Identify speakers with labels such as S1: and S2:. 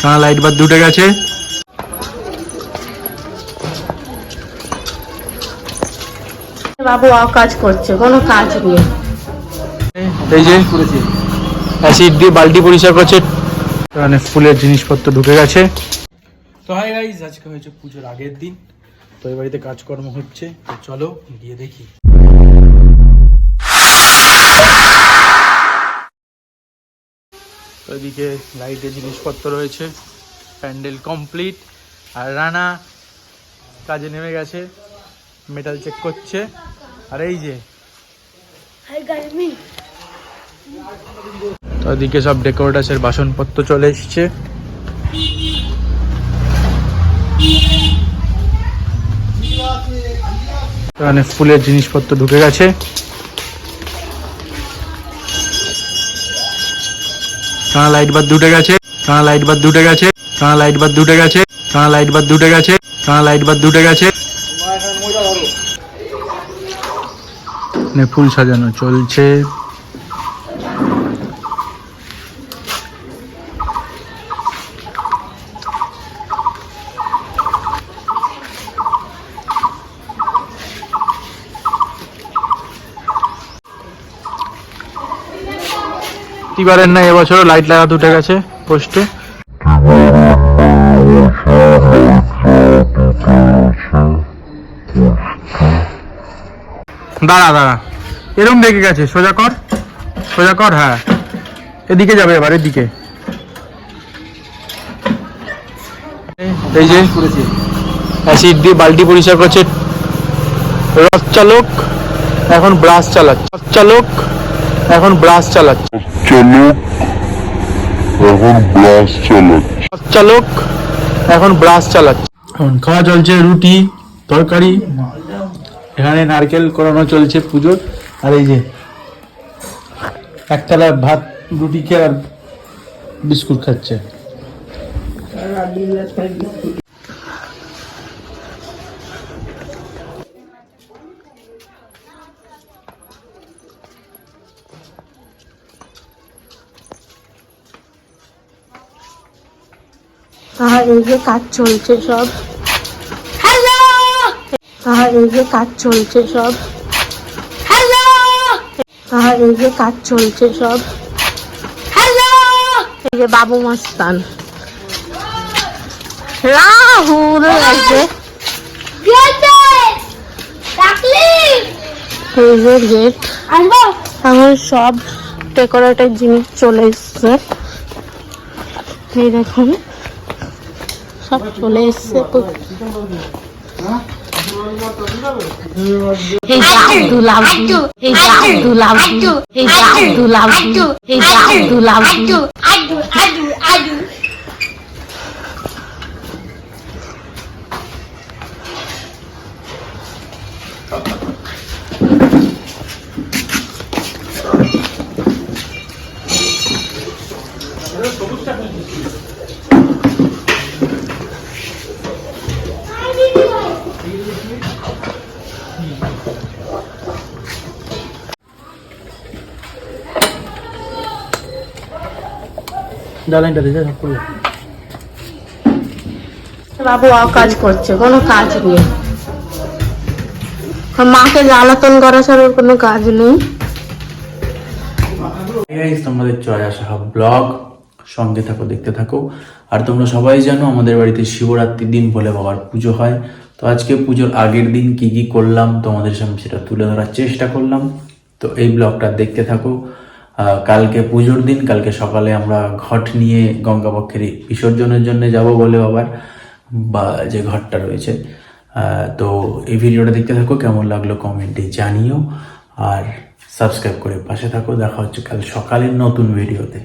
S1: কারণ লাইট বাদ দুটে গেছে।
S2: বাবু কাজ করছে কোনো কাজ নেই।
S1: এই যে অ্যাসিড দিয়ে বালতি পরিষ্কার করছে। ফুলের জিনিসপত্র ঢুকে গেছে। তো হাই গাইজ আজকে হয়েছে পুজোর আগের দিন। তো এই বাড়িতে কাজকর্ম হচ্ছে চলো গিয়ে দেখি। তো এদিকে লাইটের জিনিসপত্র রয়েছে প্যান্ডেল কমপ্লিট আর রানা কাজে নেমে গেছে মেটাল চেক করছে আর এই যে। তো ওদিকে সব ডেকোরেটাসের বাসনপত্র চলে এসছে। এখানে ফুলের জিনিসপত্র ঢুকে গেছে। কানা লাইট বাদ দুটে গেছে কানা লাইট বাদ দুটে গেছে কানা লাইট বাদ দুটে গেছে কানা লাইট বাদ দুটে গেছে কানা লাইট বাদ দুটে গেছে। ফুল সাজানো চলছে। পারেন না এবছরও লাইট লাগাতে উঠে গেছে পোস্টে। দাঁড়া দাঁড়া। এরম দেখে গেছে, সোজা কর। সোজা কর হ্যাঁ। এদিকে যাবে এবার, এদিকে। এই যে অ্যাসিড দিয়ে বালতি পরিষ্কার করছে। রথ চালক, এখন ব্রাশ চালাচ্ছে। রথ চালক এখন ব্রাশ চালাচ্ছে।
S3: চালক এখন ব্লাস চালাচ্ছে।
S1: চালক এখন ব্রাশ চালাচ্ছে। এখন খাওয়া চলছে রুটি তরকারি এখানে নারকেল করানো চলছে পুজোর। আর এই যে একতলা ভাত রুটি খেয়ে আর বিস্কুট খাচ্ছে।
S2: আর এই যে কাজ চলছে সব। হ্যালো আর এই যে কাজ চলছে সব। হ্যালো আর এই যে কাজ চলছে সব। হ্যালো এই যে বাবু মস্তান। রাহুল যে। এই যে গেট এখন সব ডেকোরেটের জিনিস চলে এসছে। এই দেখুন। সব চলে এসছে এই যে আব্দুল আব্দু এই যে আব্দুল আব্দু এই যে আব্দুল আব্দু এই যে আব্দুল আব্দু
S1: ডালাইনটা দিতে সব করবে
S2: বাবু কাজ করছে কোনো কাজ নেই। মাকে জ্বালাতন করা ছাড়া কোনো কাজ নেই।
S4: তোমাদের চয় আসা ব্লগ। সঙ্গে থাকো দেখতে থাকো। আর তোমরা সবাই জানো আমাদের বাড়িতে শিবরাত্রির দিন বলে বাবার পুজো হয়। তো আজকে পুজোর আগের দিন কি কি করলাম তোমাদের সামনে সেটা তুলে ধরার চেষ্টা করলাম। তো এই ব্লগটা দেখতে থাকো। কালকে পুজোর দিন, কালকে সকালে আমরা ঘট নিয়ে গঙ্গাপক্ষের বিসর্জনের জন্য যাব বলে আবার বা যে ঘরটা রয়েছে। তো এই ভিডিওটা দেখতে থাকো, কেমন লাগল কমেন্টে জানিও। আর সাবস্ক্রাইব করে পাশে থাকো। দেখা হচ্ছে কাল সকালের নতুন ভিডিওতে।